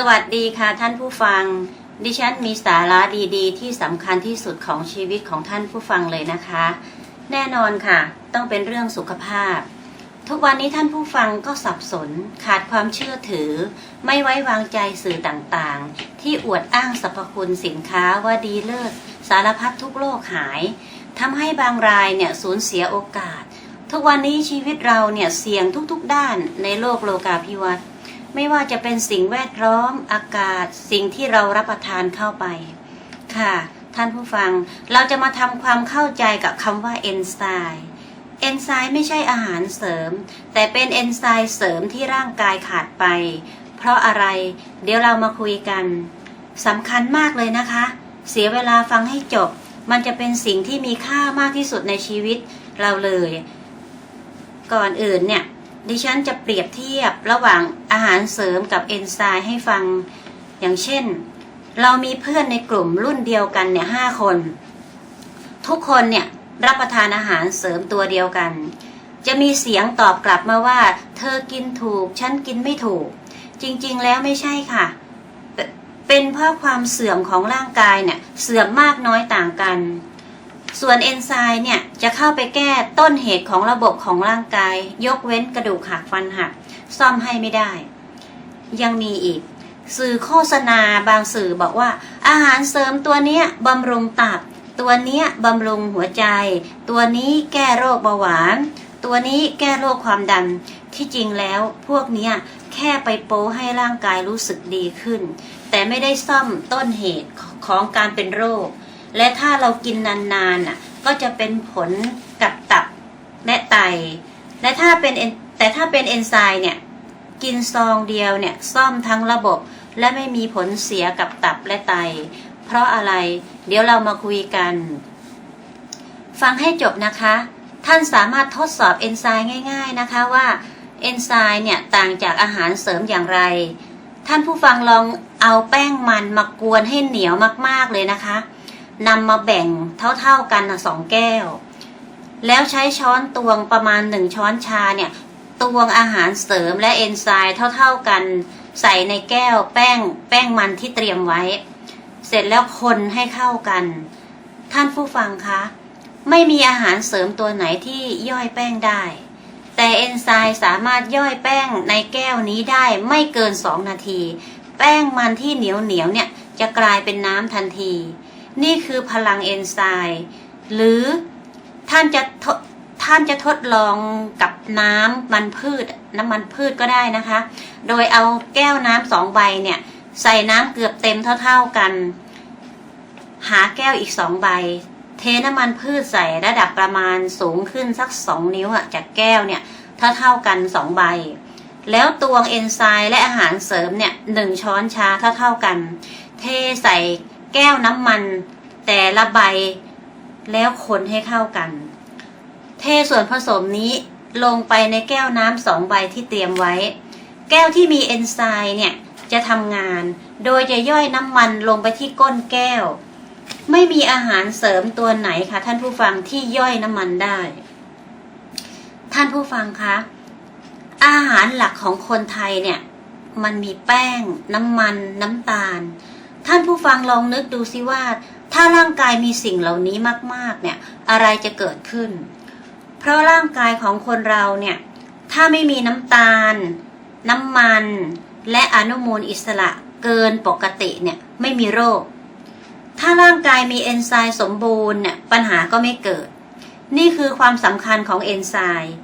สวัสดีค่ะท่านผู้ฟัง ดิฉันมีสาระดีๆ ที่สำคัญที่สุดของชีวิตของท่านผู้ฟังเลยนะคะ แน่นอนค่ะ ต้องเป็นเรื่องสุขภาพ ทุกวันนี้ท่านผู้ฟังก็สับสนขาดความเชื่อถือ ไม่ไว้วางใจสื่อต่างๆ ที่อวดอ้างสรรพคุณสินค้าว่าดีเลิศสารพัดทุกโรคหายทำให้บางรายเนี่ยสูญเสียโอกาส ทุกวันนี้ชีวิตเราเนี่ยเสี่ยงทุกๆด้านในโลกโลกาภิวัตน์ ไม่ว่าจะเป็นสิ่งแวดล้อมอากาศ สิ่งที่เรารับประทานเข้าไป ค่ะ ท่านผู้ฟังเราจะมาทำความเข้าใจกับคำว่าเอนไซม์เอนไซม์ไม่ใช่อาหารเสริม แต่เป็นเอนไซม์เสริมที่ร่างกายขาดไป เพราะอะไร เดี๋ยวเรามาคุยกันสำคัญมากเลยนะคะ เสียเวลาฟังให้จบ มันจะเป็นสิ่งที่มีค่ามากที่สุดในชีวิตเราเลย ก่อนอื่นเนี่ย ดิฉันจะเปรียบเทียบระหว่างอาหารเสริมกับเอนไซม์ให้ฟังอย่างเช่น เรามีเพื่อนในกลุ่มรุ่นเดียวกันเนี่ยห้าคน ทุกคนเนี่ยรับประทานอาหารเสริมตัวเดียวกัน จะมีเสียงตอบกลับมาว่า เธอกินถูก ฉันกินไม่ถูก จริงๆแล้วไม่ใช่ค่ะ เป็นเพราะความเสื่อมของร่างกายเนี่ยเสื่อมมากน้อยต่างกัน ส่วนเอนไซม์เนี่ยจะเข้าไปแก้ต้นเหตุของระบบของร่างกาย ยกเว้นกระดูกหักฟันหัก ซ่อมให้ไม่ได้ ยังมีอีก สื่อโฆษณาบางสื่อบอกว่า อาหารเสริมตัวเนี้ยบำรุงตับ ตัวเนี้ยบำรุงหัวใจ ตัวนี้แก้โรคเบาหวาน ตัวนี้แก้โรคความดันที่จริงแล้วพวกเนี้ยแค่ไปโป้ให้ร่างกายรู้สึกดีขึ้น แต่ไม่ได้ซ่อมต้นเหตุของการเป็นโรค และถ้าเรากินนานๆน่ะก็จะเป็นผลกับตับและไต และถ้าเป็นเอนแต่ถ้าเป็นเอนไซม์เนี่ยกินซองเดียวเนี่ยซ่อมทั้งระบบและไม่มีผลเสียกับตับและไต เพราะอะไร เดี๋ยวเรามาคุยกัน ฟังให้จบนะคะ ท่านสามารถทดสอบเอนไซม์ง่าย ๆนะคะว่าเอนไซม์เนี่ยต่างจากอาหารเสริมอย่างไร ท่านผู้ฟังลองเอาแป้งมันมากวนให้เหนียวมากๆเลยนะคะ นำมาแบ่งเท่าๆกันนะสองแก้ว แล้วใช้ช้อนตวงประมาณหนึ่งช้อนชาเนี่ยตวงอาหารเสริมและเอนไซม์เท่าๆกัน ใส่ในแก้วแป้ง แป้งมันที่เตรียมไว้ เสร็จแล้วคนให้เข้ากัน ท่านผู้ฟังคะ ไม่มีอาหารเสริมตัวไหนที่ย่อยแป้งได้ แต่เอนไซม์สามารถย่อยแป้งในแก้วนี้ได้ไม่เกิน 2 นาที แป้งมันที่เหนียวเหนียวๆเนี่ยจะกลายเป็นน้ำทันที นี่คือพลังเอนไซม์หรือท่านจะท่านจะทดลองกับน้ำมันพืชน้ำมันพืชก็ได้นะคะ โดยเอาแก้วน้ำสองใบเนี่ย ใส่น้ำเกือบเต็มเท่า ๆกัน หาแก้วอีกสองใบ เทน้ำมันพืชใส่ระดับประมาณสูงขึ้นสักสองนิ้วอะจากแก้วเนี่ยเท่าๆกันสองใบ แล้วตวงเอนไซม์และอาหารเสริมเนี่ยหนึ่งช้อนชาเท่าๆกัน เทใส่ แก้วน้ำมัน แต่ละใบ แล้วคนให้เข้ากัน เทส่วนผสมนี้ลงไปในแก้วน้ำสองใบที่เตรียมไว้ แก้วที่มีเอนไซม์เนี่ยจะทำงาน โดยจะย่อยน้ำมันลงไปที่ก้นแก้ว ไม่มีอาหารเสริมตัวไหนคะท่านผู้ฟังที่ย่อยน้ำมันได้ ท่านผู้ฟังคะอาหารหลักของคนไทยเนี่ย มันมีแป้ง น้ำมัน น้ำตาล ท่านผู้ฟังลองนึกดูสิว่า ถ้าร่างกายมีสิ่งเหล่านี้มาก ๆ เนี่ย อะไรจะเกิดขึ้น เพราะร่างกายของคนเราเนี่ย ถ้าไม่มีน้ำตาล น้ำมัน และอนุมูลอิสระเกินปกติเนี่ยไม่มีโรค ถ้าร่างกายมีเอนไซม์สมบูรณ์เนี่ยปัญหาก็ไม่เกิด นี่คือความสำคัญของเอนไซม์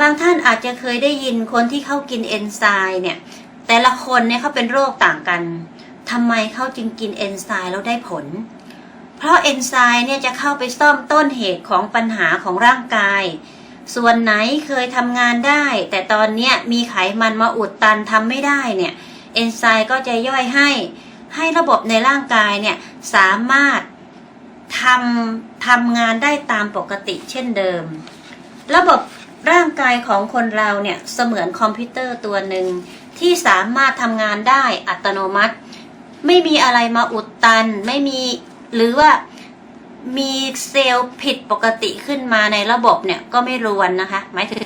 บางท่านอาจจะเคยได้ยินคนที่เข้ากินเอนไซม์เนี่ย แต่ละคนเนี่ยเขาเป็นโรคต่างกัน ทำไมเขาจึงกินเอนไซม์แล้วได้ผล เพราะเอนไซม์เนี่ยจะเข้าไปซ่อมต้นเหตุของปัญหาของร่างกาย ส่วนไหนเคยทำงานได้ แต่ตอนเนี้ยมีไขมันมาอุดตันทำไม่ได้เนี่ยเอนไซม์ก็จะย่อยให้ ให้ระบบในร่างกายเนี่ยสามารถทำทำงานได้ตามปกติเช่นเดิม ระบบร่างกายของคนเราเนี่ยเสมือนคอมพิวเตอร์ตัวหนึ่งที่สามารถทำงานได้อัตโนมัติ ไม่มีอะไรมาอุดตัน ไม่มีหรือว่ามีเซลล์ผิดปกติขึ้นมาในระบบเนี่ยก็ไม่รวนนะคะ หมายถึง